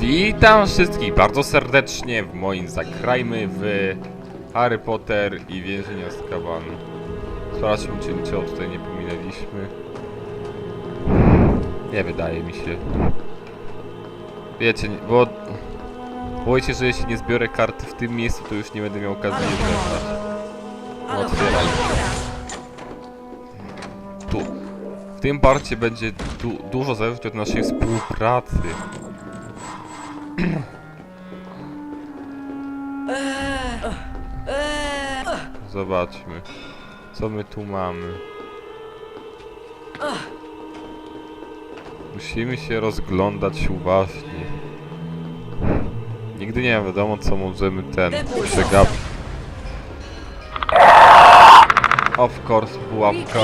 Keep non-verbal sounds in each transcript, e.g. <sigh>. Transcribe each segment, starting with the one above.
Witam wszystkich bardzo serdecznie w moim Zagrajmy w Harry Potter i Więzienie Azkabanu. Sprawdźmy, czy niczego tutaj nie pominęliśmy. Nie wydaje mi się. Wiecie, bo... Boję się, że jeśli nie zbiorę karty w tym miejscu, to już nie będę miał okazji je zebrać. Ale Otwieraj. Tu. W tym parcie będzie du dużo zależeć od naszej współpracy. Zobaczmy. Co my tu mamy? Musimy się rozglądać uważnie. Nigdy nie wiadomo, co możemy ten przegapić. Of course, pułapka.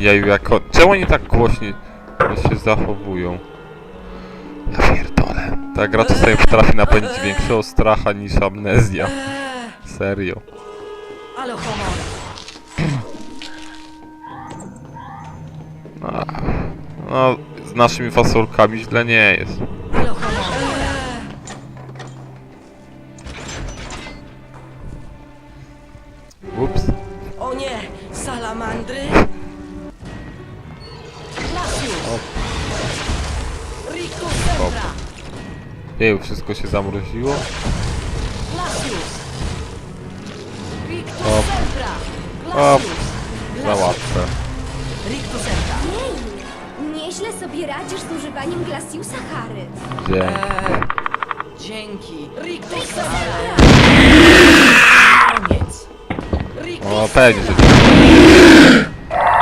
Jeju, jako... Czemu oni tak głośnie się zachowują? Ja pierdolę. Ta gra czasami potrafi napędzić większego stracha niż amnezja. Serio. Ale honor. No, z naszymi fasolkami źle nie jest. Jeju, wszystko się zamroziło. O. O. Za łatwe. Jej, nieźle sobie radzisz z używaniem Glaciusa, Harry. Dzień. Eee, dzięki. Rictus! Koniec. O, pewnie, że...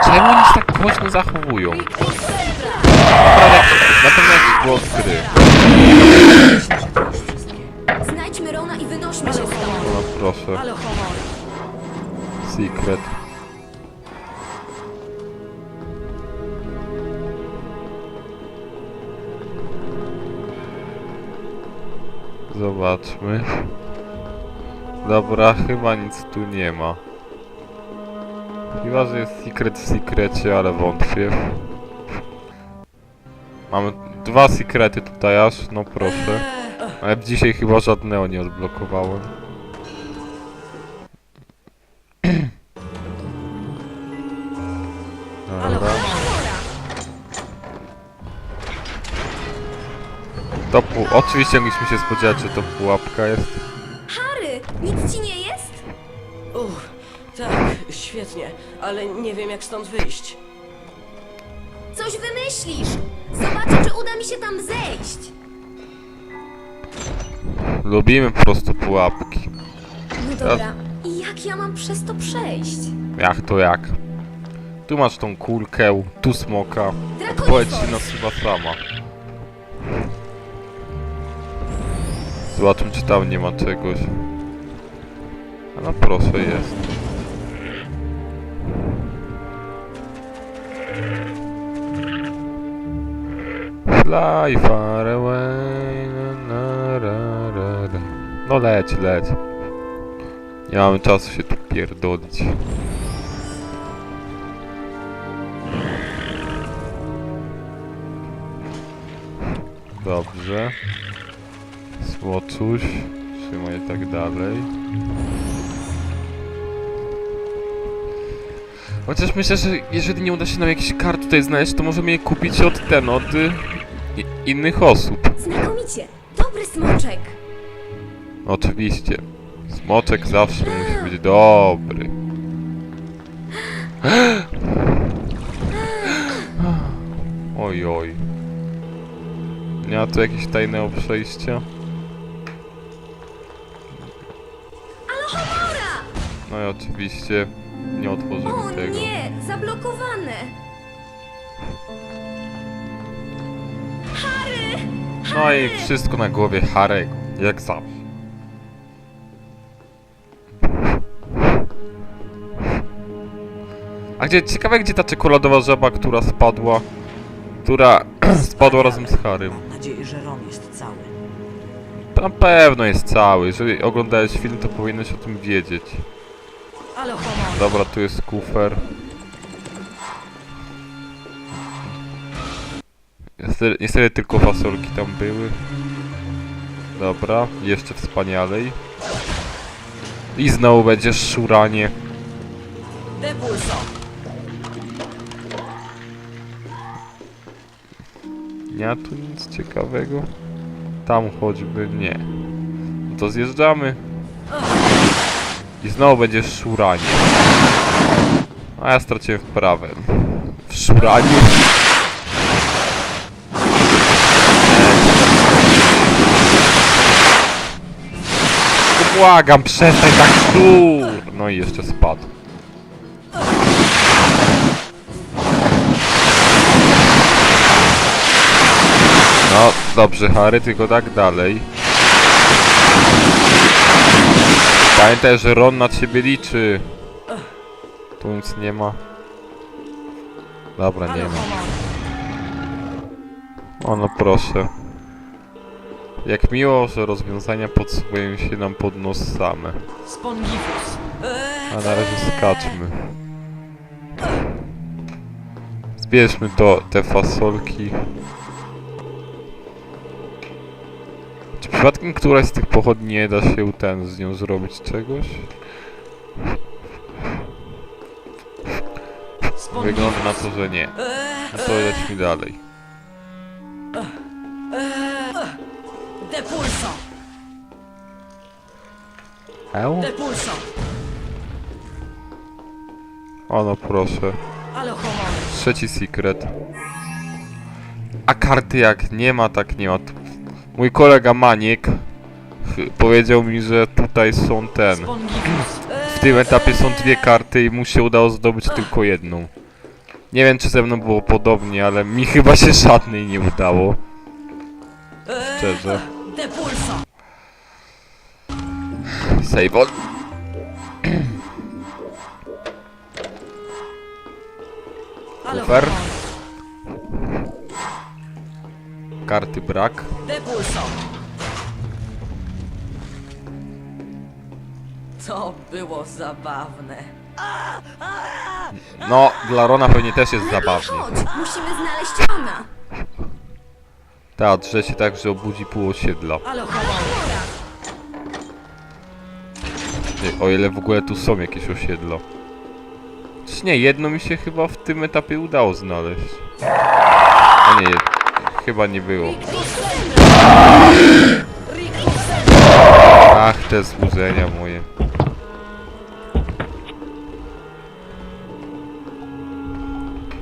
Czemu oni się tak głośno zachowują? Rictus! Na pewno jakiś głos gry. Znajdźmy Rona i wynośmy się stąd. No proszę. Secret. Zobaczmy. Dobra, chyba nic tu nie ma. Chyba, że jest secret w sekrecie, ale wątpię. Mamy dwa sekrety tutaj aż, no proszę. Ale dzisiaj chyba żadnego nie odblokowałem. <clears throat> Dobra. To pu... Oczywiście mogliśmy się spodziewać, że to pułapka jest. Harry, nic ci nie jest? Uff, tak, świetnie, ale nie wiem jak stąd wyjść. Coś wymyślisz. Zobaczę, czy uda mi się tam zejść. Lubimy po prostu pułapki. No dobra, i jak ja mam przez to przejść? Jak to jak? Tu masz tą kulkę, tu smoka. Odpowiedź się nasuwa sama. Zobaczmy, czy tam nie ma czegoś. A no proszę, jest. Fly far away, na, ra, ra, ra. No leć, leć. Nie mamy czasu się tu pierdolić. Dobrze. Słoczuś. Trzymaj tak dalej. Chociaż myślę, że jeżeli nie uda się nam jakiś kart tutaj znaleźć, to możemy je kupić od ten, od y, i- innych osób. Znakomicie. Dobry smoczek. Oczywiście. Smoczek zawsze musi być dobry. <gasps> Oj, oj. Nie ma tu jakiegoś tajnego przejścia? No i oczywiście nie otworzymy O tego. nie, zablokowane. No i wszystko na głowie Harego, jak zawsze. A gdzie, ciekawe gdzie ta czekoladowa żaba, która spadła, która <clears throat> spadła razem z Harrym. Mam nadzieję, że Ron jest cały. Na pewno jest cały, jeżeli oglądałeś film, to powinieneś o tym wiedzieć. Ale. Dobra, tu jest kufer. Niestety, niestety tylko fasolki tam były. Dobra, jeszcze wspanialej. I znowu będzie szuranie. Nie ma tu nic ciekawego. Tam choćby nie. No to zjeżdżamy. I znowu będzie szuranie. A ja straciłem wprawę. W szuraniu. Błagam, przestań tak szur! No i jeszcze spadł. No, dobrze, Harry, tylko tak dalej. Pamiętaj, że Ron na ciebie liczy. Tu nic nie ma. Dobra, nie ma. O, no proszę. Jak miło, że rozwiązania podsuwają się nam pod nos same. Spongifus! A na razie skaczmy. Zbierzmy to, te fasolki. Czy przypadkiem któraś z tych pochodni nie da się ten z nią zrobić czegoś? Wygląda na to, że nie. No to lećmy dalej. Depulso! Eł? Depulso! O no proszę. Trzeci secret. A karty jak nie ma, tak nie ma. Mój kolega Maniek ch- powiedział mi, że tutaj są ten. W tym etapie są dwie karty i mu się udało zdobyć tylko jedną. Nie wiem czy ze mną było podobnie, ale mi chyba się żadnej nie udało. Szczerze. Depulso! Save on. Ale Super. Karty brak. To było zabawne. No, dla Rona pewnie też jest zabawnie. Musimy znaleźć Rona. Ta, drze się tak, że obudzi pół osiedla. Nie, O ile w ogóle tu są jakieś osiedla. Czy nie, jedno mi się chyba w tym etapie udało znaleźć. A nie, chyba nie było. Ach, te złudzenia moje.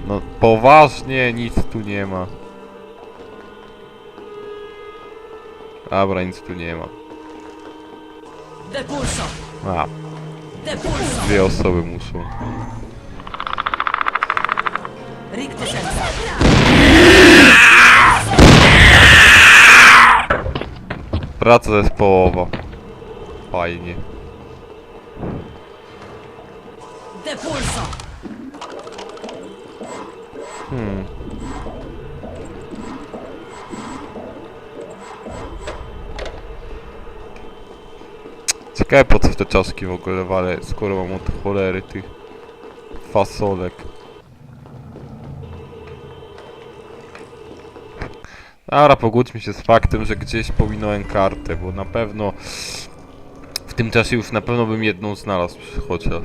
No poważnie, nic tu nie ma. Dobra, nic tu nie ma. Depulso! A, Depulso! dwie osoby muszą. Sensa! Praca zespołowa. Fajnie. Depulso! Hmm. Ciekawe po co te czaszki w ogóle walę, skoro mam od cholery tych fasolek. Dobra, pogódźmy się z faktem, że gdzieś pominąłem kartę, bo na pewno w tym czasie już na pewno bym jedną znalazł chociaż.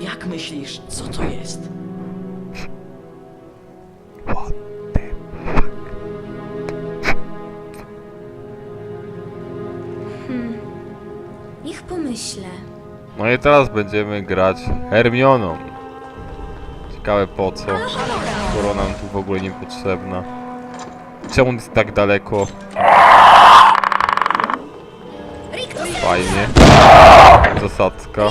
Jak myślisz, co to jest? I teraz będziemy grać Hermioną. Ciekawe po co, skoro nam tu w ogóle niepotrzebna. Czemu jest tak daleko? Fajnie. Zasadzka.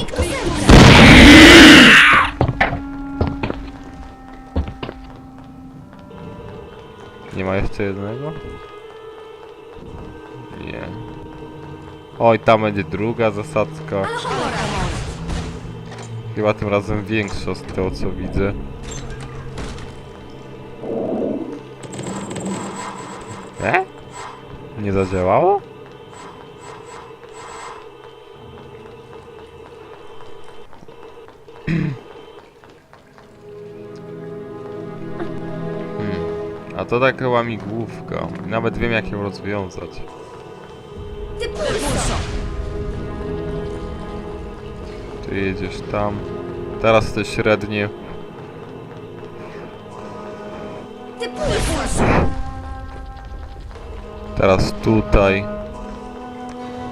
Nie ma jeszcze jednego? Nie. Oj, tam będzie druga zasadzka. Chyba tym razem większa z tego co widzę. E? Nie zadziałało? A to taka łamigłówka. Nawet wiem jak ją rozwiązać. Ty jedziesz tam. Teraz te średnie. Teraz tutaj.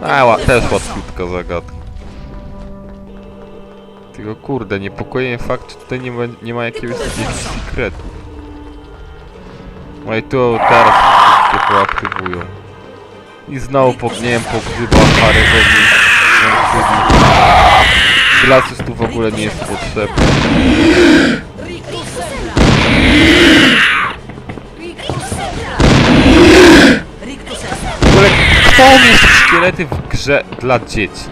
A, też łatwiutka zagadka. Tylko kurde, niepokoi mnie fakt, czy tutaj nie ma, nie ma jakiegoś jakichś sekretów. No i tu teraz wszystkie poaktywują. I znowu pogniałem pogrzyba Harygowi. Glasus tu w ogóle nie jest potrzebny. W ogóle kto jest szkielety w grze dla dzieci?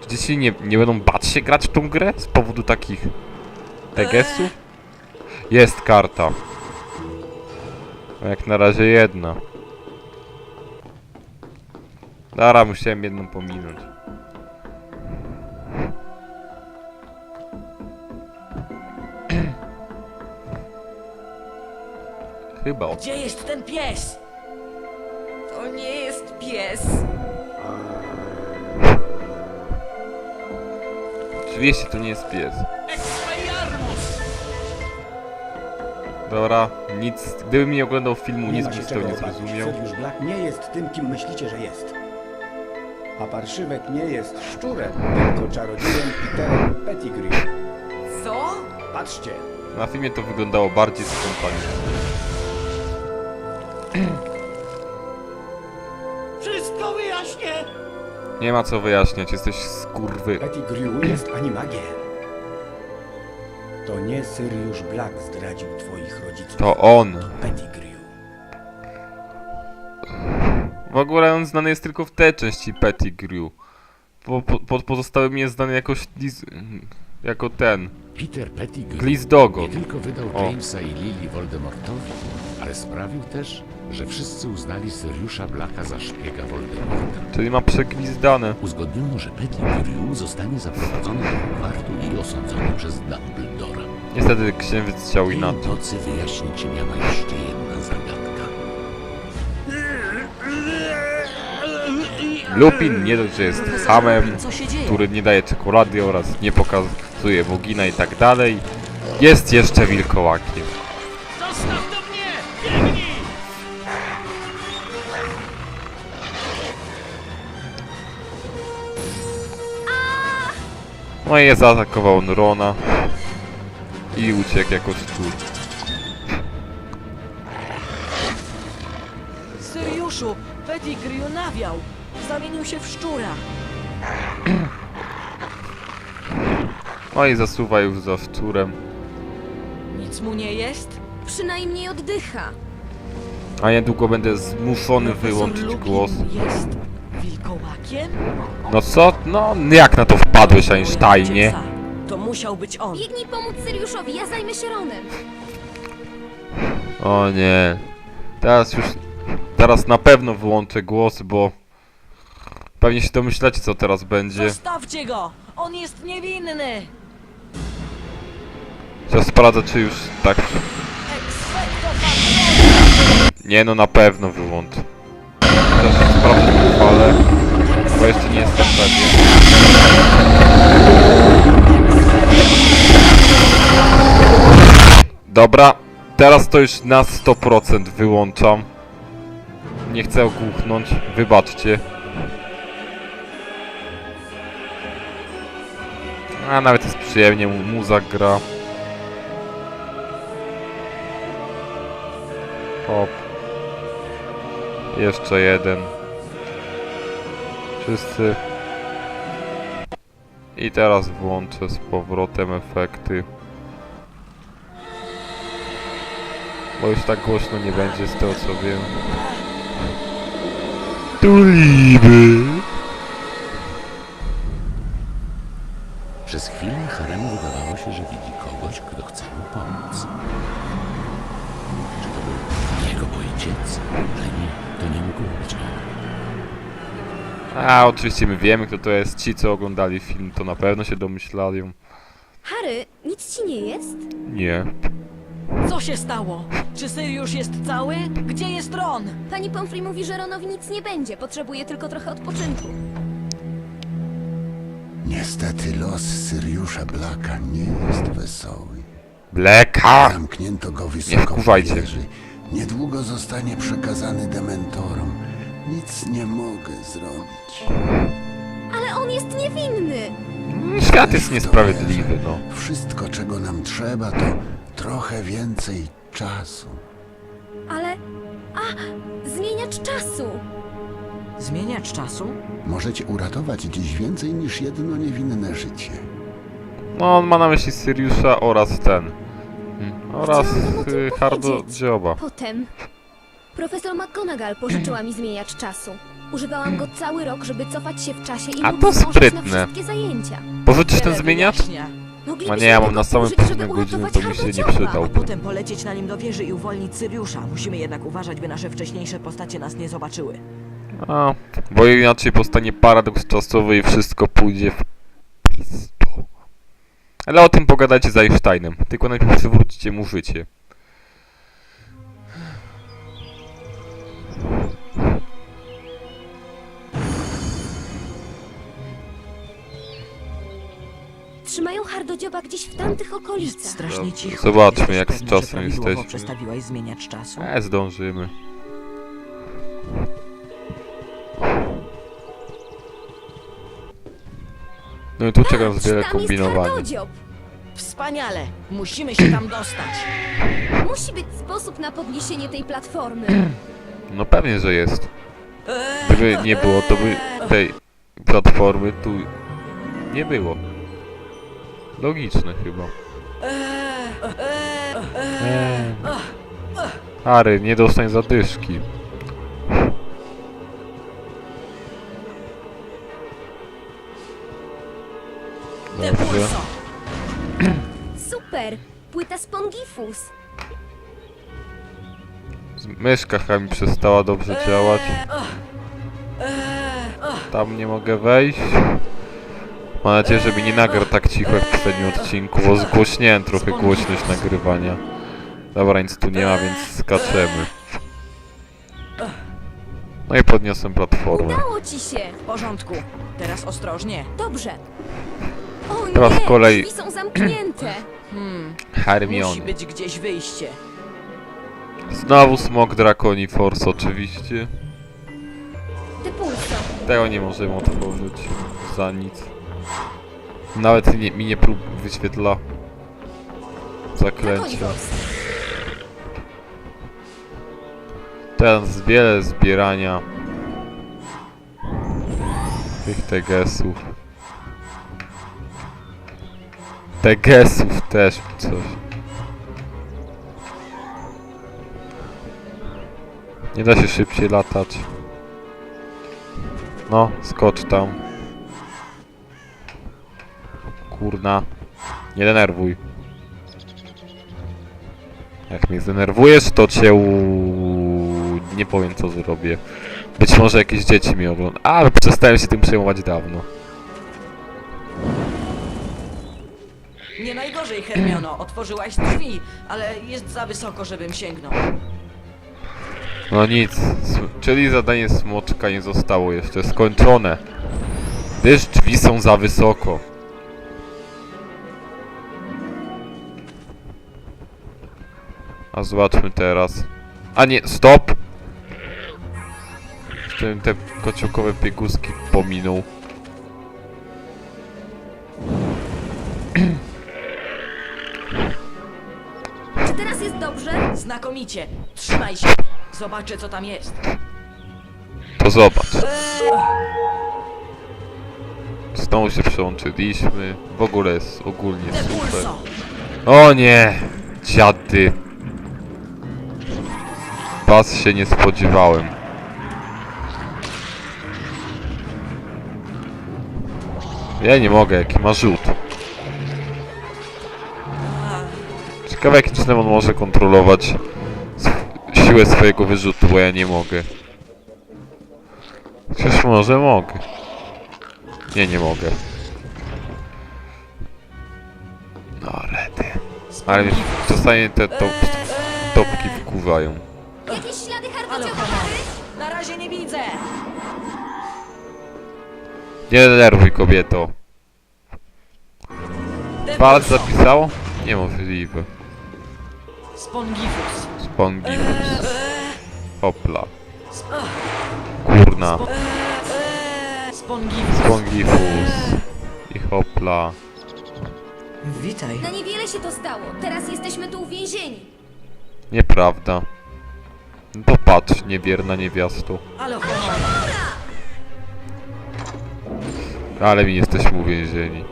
Czy dzieci nie, nie będą bać się grać w tą grę z powodu takich tegesów? Jest karta. Jak na razie jedna. Dara, musiałem jedną pominąć. <clears throat> Chyba o Gdzie jest ten pies? To nie jest pies. Oczywiście to nie jest pies. Expelliarmus! Dobra, nic. Gdybym nie oglądał filmu, Nie nic ma bym się z tego czego nie obawiać. zrozumiał. Black nie jest tym, kim myślicie, że jest. A parszywek nie jest szczurem, tylko czarodziejem Peterem Pettigrew. Co? Patrzcie, Na filmie to wyglądało bardziej spontanicznie. Wszystko wyjaśnię! Nie ma co wyjaśniać, jesteś skurwy. Pettigrew jest animagiem. To nie Sirius Black zdradził twoich rodziców. To on. Pettigrew. Ogóle on znany jest tylko w tej części Pettigrew. Po, po, pod pozostałymi jest znany jakoś Liz, jako ten. Peter Pettigrew Glizdogot. nie tylko wydał O. Jamesa i Lily Voldemortowi, ale sprawił też, że wszyscy uznali Siriusza Blacka za szpiega Voldemorta. Czyli ma przegwizdane. Uzgodniono, że Pettigrew zostanie zaprowadzony do Hogwartu i osądzony przez Dumbledora. Niestety księżyc chciał Tej inaczej. nocy wyjaśnić miała jeszcze jedna Lupin nie dość, że jest hamem, który nie daje czekolady oraz nie pokazuje bogina i tak dalej. Jest jeszcze wilkołakiem. No i zaatakował Rona. I uciekł jako szczur. Syriuszu, Pettigrew nawiał! Zamienił się w szczura! No i zasuwa już za szczurem. Nic mu nie jest? Przynajmniej oddycha. A niedługo będę zmuszony Profesor wyłączyć Lupin głos. jest wilkołakiem? No co? No jak na to wpadłeś, Einsteinie? Psa. To musiał być on. Biegnij pomóc Syriuszowi, ja zajmę się Ronem. O nie. Teraz już... Teraz na pewno wyłączę głos, bo... Pewnie się domyślacie co teraz będzie. Zostawcie go! On jest niewinny! Trzeba sprawdzę czy już tak... Expecto Patronum! Nie no na pewno wyłączę. Teraz sprawdzę tę falę, bo jeszcze nie jestem pewien. Dobra, teraz to już na 100% wyłączam. Nie chcę ogłuchnąć, wybaczcie. A nawet jest przyjemnie, mu- muza gra. Hop. Jeszcze jeden. Wszyscy. I teraz włączę z powrotem efekty. Bo już tak głośno nie będzie z tego co wiem. Tuliby! A oczywiście my wiemy kto to jest. Ci co oglądali film to na pewno się domyślają. Harry, nic ci nie jest? Nie. Co się stało? Czy Syriusz jest cały? Gdzie jest Ron? Pani Pomfrey mówi, że Ronowi nic nie będzie. Potrzebuje tylko trochę odpoczynku. Niestety los Syriusza Blaka nie jest wesoły. Bleka! Zamknięto go Nie wysoko w wkuwajcie. wieży. Niedługo zostanie przekazany dementorom. Nic nie mogę zrobić. Ale on jest niewinny! Świat jest To niesprawiedliwy, no. Wszystko, czego nam trzeba, to trochę więcej czasu. Ale... A! Zmieniacz czasu! Zmieniacz czasu? Możecie uratować dziś więcej niż jedno niewinne życie. No, on ma na myśli Siriusza oraz ten. Hmm. Oraz y, Hardo powiedzieć. Dzioba. Potem... Profesor McGonagall pożyczyła mi zmieniacz czasu. Używałam go cały rok, żeby cofać się w czasie i A móc zdążyć sprytne. na wszystkie zajęcia. Pożyczysz ten zmieniacz? wyjaśnia. Moglibyśmy A nie, ja mam tego na samym użyć, żeby uratować to mi się nie przydał. Potem polecieć na nim do wieży i uwolnić Syriusza. Musimy jednak uważać, by nasze wcześniejsze postacie nas nie zobaczyły. A, bo inaczej powstanie paradoks czasowy i wszystko pójdzie w pisto. Ale o tym pogadajcie z Einsteinem. Tylko najpierw przywróćcie mu życie. Trzymają Hardodzioba gdzieś w tamtych Jest okolicach. strasznie cicho. Zobaczmy, Jesteś jak z pewny, czasem prawidłowo jesteśmy. przestawiłaś zmieniacz czasu? E, zdążymy. No i tu czeka nas wiele Tam jest kombinowania. Hardodziob! Wspaniale! Musimy się tam dostać. Musi być sposób na podniesienie tej platformy. <clears throat> No pewnie, że jest. Gdyby nie było, to by tej platformy tu nie było. Logiczne chyba. Eee. Harry, nie dostań zadyszki. Dobrze. Super! Płyta Spongifus. Myszka chyba mi przestała dobrze działać. Tam nie mogę wejść. Mam nadzieję, że mi nie nagra tak cicho jak w poprzednim odcinku, bo zgłośniłem trochę głośność nagrywania. Dobra, nic tu nie ma, więc skaczemy. No i podniosłem platformę. Udało ci się! W porządku. Teraz ostrożnie. Dobrze. O Teraz nie! kolej- Drzwi są zamknięte. Hmm, musi Hermione. być gdzieś wyjście. Znowu smok Draconi Force oczywiście. Tego nie możemy otworzyć za nic. Nawet nie, mi nie prób wyświetla zaklęcia. Draconifors. Teraz wiele zbierania tych tegesów. Tegesów też coś. Nie da się szybciej latać. No, skocz tam. Kurna. Nie denerwuj. Jak mnie zdenerwujesz, to cię u... nie powiem co zrobię. Być może jakieś dzieci mnie oglądają. A, przestałem się tym przejmować dawno. Nie najgorzej, Hermiono. Otworzyłaś drzwi, ale jest za wysoko, żebym sięgnął. No nic, s- czyli zadanie smoczka nie zostało jeszcze skończone. Gdyż drzwi są za wysoko. A zobaczmy teraz. A nie, stop! Jeszcze te kociołkowe pieguski pominął. Czy teraz jest dobrze? Znakomicie. Trzymaj się. Zobaczę, co tam jest. To zobacz. Znowu się przyłączyliśmy. W ogóle jest ogólnie super. O nie! Dziady! Was się nie spodziewałem. Ja nie mogę, jaki ma rzut. Ciekawe jakim czynem on może kontrolować siłę swojego wyrzutu, bo ja nie mogę. Chociaż może mogę. Nie, nie mogę. No rety. Ale czasami te top, topki wkurzają. Nie denerwuj kobieto. Palec zapisało? Niemożliwe. Spongifus. Spongifus. Hopla. Kurna. Spongifus. Spongifus. I hopla. Witaj. Na niewiele się to stało. Teraz jesteśmy tu uwięzieni. Nieprawda. No to patrz, niewierna niewiasto. Ale. Ale mi jesteśmy uwięzieni.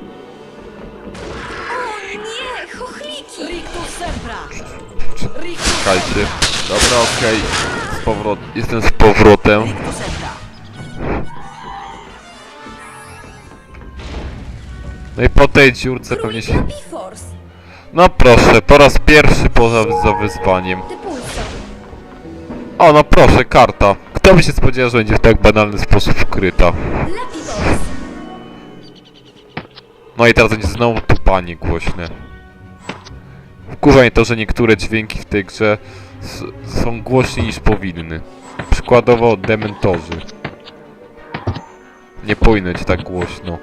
O nie, chochliki! Rictus sempra. Rictus Czekajcie. Dobra, okej. Z powrot... Jestem z powrotem. Rictus sempra. No i po tej dziurce pewnie się... No proszę, po raz pierwszy poza za wyzwaniem. O, no proszę, karta. Kto by się spodziewał, że będzie w tak banalny sposób wkryta? Lapidors. No i teraz będzie znowu tupanie głośne. Wkurza mnie to, że niektóre dźwięki w tej grze są głośniej niż powinny. Przykładowo dementorzy. Nie powinno tak głośno.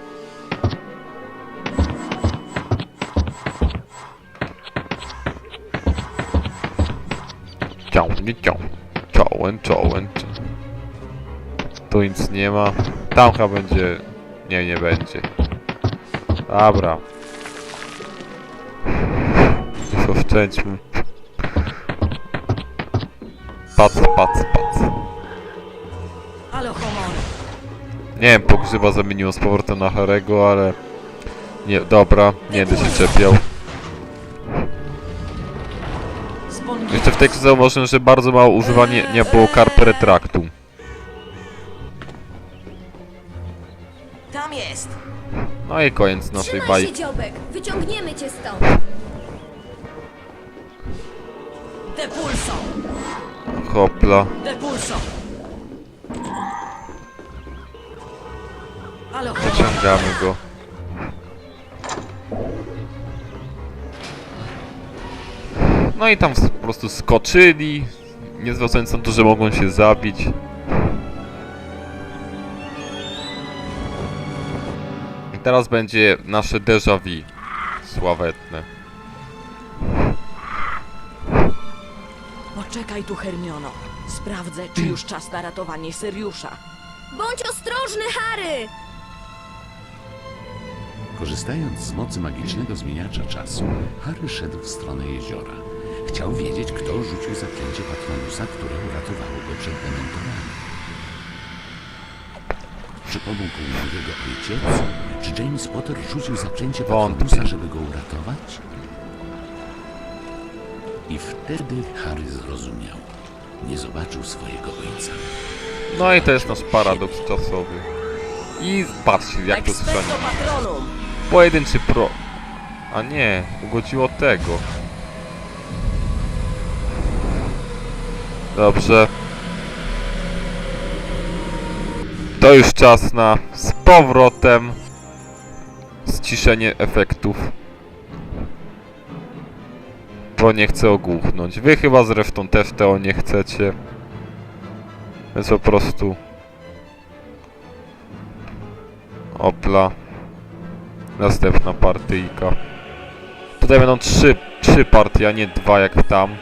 Ciał, nie ciał. Czołem, czołem. Tu nic nie ma. Tam chyba będzie... Nie, nie będzie. Dobra. <laughs> Tylko wszczęćmy. Pac, pac, pac. Nie wiem, pogrzyba zamieniło z powrotem na Harego, ale... Nie, dobra, nie będę się czepiał. Jeszcze w tekście zauważyłem, że bardzo mało używanie nie było karpy retraktu. Tam jest. No i koniec naszej Trzymaj bajki. się, dziobek. Wyciągniemy cię stąd. Depulso. Hopla. Depulso. Wyciągamy go. No i tam po prostu skoczyli, nie zwracając na to, że mogą się zabić. I teraz będzie nasze déjà vu. Sławetne. Poczekaj tu, Hermiono. Sprawdzę, czy już czas na ratowanie Seriusza. Bądź ostrożny, Harry! Korzystając z mocy magicznego zmieniacza czasu, Harry szedł w stronę jeziora. Chciał wiedzieć, kto rzucił zaklęcie Patronusa, które uratowało go przed dementorami. Czy pomógł mu jego ojciec? Czy James Potter rzucił zaklęcie. Patronusa, żeby go uratować? I wtedy Harry zrozumiał. Nie zobaczył swojego ojca. No i to jest nasz paradoks czasowy. I patrzcie jak to. Patronum. Pojedynczy pro... A nie, ugodziło tego. Dobrze. To już czas na z powrotem ściszenie efektów. Bo nie chcę ogłuchnąć. Wy chyba zresztą też tego nie chcecie. Więc po prostu... Opla. Następna partyjka. Tutaj będą trzy, trzy partie, a nie dwa jak tam.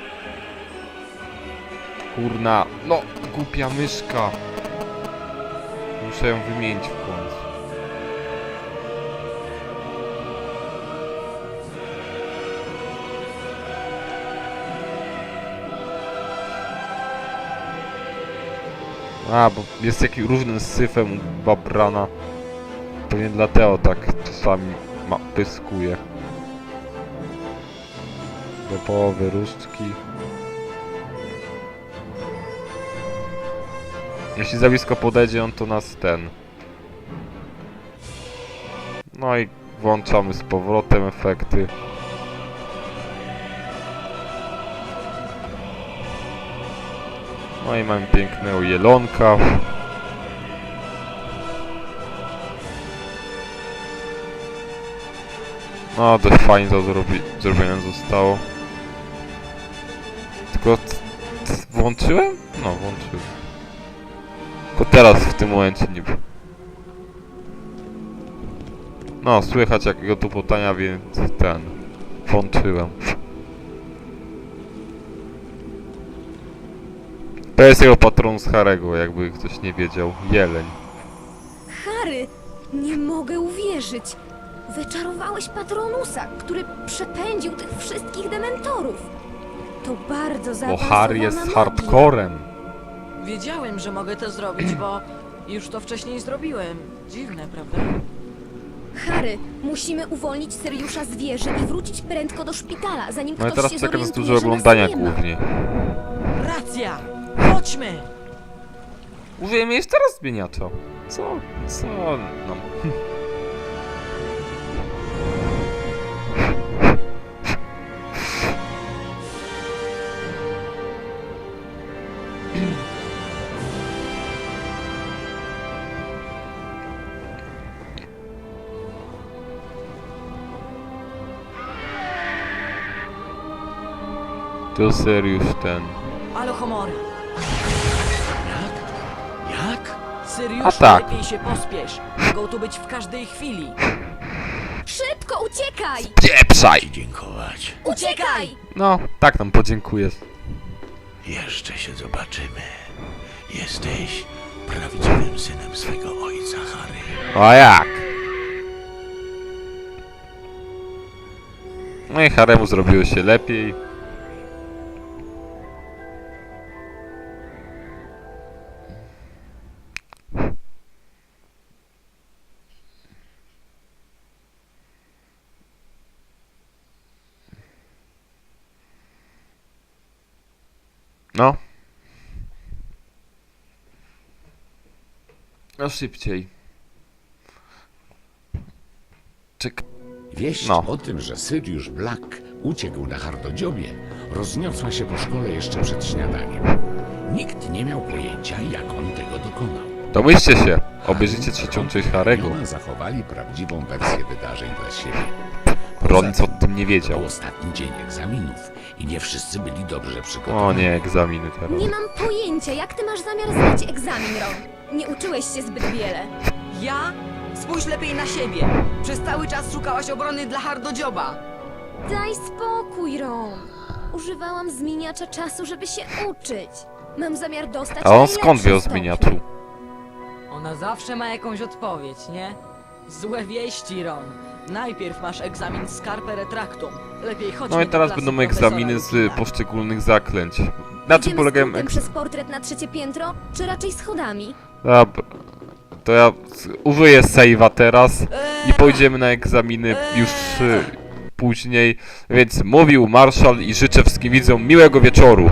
Kurna, no, głupia myszka. Muszę ją wymienić w końcu. A, bo jest jakiś różnym syfem u Babrana. Pewnie dlatego tak czasami ma, pyskuje. Do połowy różdżki. Jeśli za podejdzie on, to nas ten. No i włączamy z powrotem efekty. No i mamy pięknego jelonka. No, dość fajnie to zrobi zrobione zostało. Tylko... Włączyłem? No, włączyłem. Tylko teraz, w tym momencie niby. No, słychać jakiego tu potania, więc ten... Włączyłem. To jest jego patron z Harego, jakby ktoś nie wiedział. Jeleń. Harry, nie mogę uwierzyć. Wyczarowałeś Patronusa, który przepędził tych wszystkich dementorów. To bardzo Bo zaawansowana Harry jest magia. hardcorem. Wiedziałem, że mogę to zrobić, bo już to wcześniej zrobiłem. Dziwne, prawda? Harry, musimy uwolnić Syriusza z wieży i wrócić prędko do szpitala, zanim No i ktoś teraz się czeka nas zorientuje, dużo że nas oglądania nie ma. głównie. Racja! Chodźmy! Użyjemy jeszcze raz zmieniacza. Co? Co? No. To Seriusz ten. Ale Jak? Syriusz, A tak. lepiej się pospiesz. Mogą tu być w każdej chwili. Szybko, uciekaj! Pieprzaj! Dziękować. Uciekaj! No, tak nam podziękujesz. Jeszcze się zobaczymy. Jesteś prawdziwym synem swego ojca, Harry. A jak? No i Haremu zrobiło się lepiej. No. No szybciej. Czek. Wieść No. o tym, że Sirius Black uciekł na hardodziobie, rozniosła się po szkole jeszcze przed śniadaniem. Nikt nie miał pojęcia, jak on tego dokonał. Domyślcie się. Obejrzyjcie trzecią część Harego. Zachowali prawdziwą wersję wydarzeń dla siebie. Ron Poza nic o tym, nie To wiedział. był ostatni dzień egzaminów i nie wszyscy byli dobrze O przygotowani. nie, egzaminy teraz. Nie mam pojęcia, jak ty masz zamiar zdać egzamin, Ron. Nie uczyłeś się zbyt wiele. Ja? Spójrz lepiej na siebie. Przez cały czas szukałaś obrony dla hardodzioba. Daj spokój, Ron. Używałam zmieniacza czasu, żeby się uczyć. Mam zamiar dostać A on skąd wie o zmieniaczu? Ona zawsze ma jakąś odpowiedź, nie? Złe wieści, Ron. Najpierw masz egzamin z Carpe Retractum. Lepiej chodźmy No i do teraz klasy będą profesora egzaminy z poszczególnych zaklęć. Na czym Idziemy polegają skrótem przez portret na trzecie piętro, czy raczej schodami? Dobra. To ja użyję save'a teraz i Eee, pójdziemy na egzaminy już y, później. Więc mówił Marszal i życzę wszystkim widzom miłego wieczoru.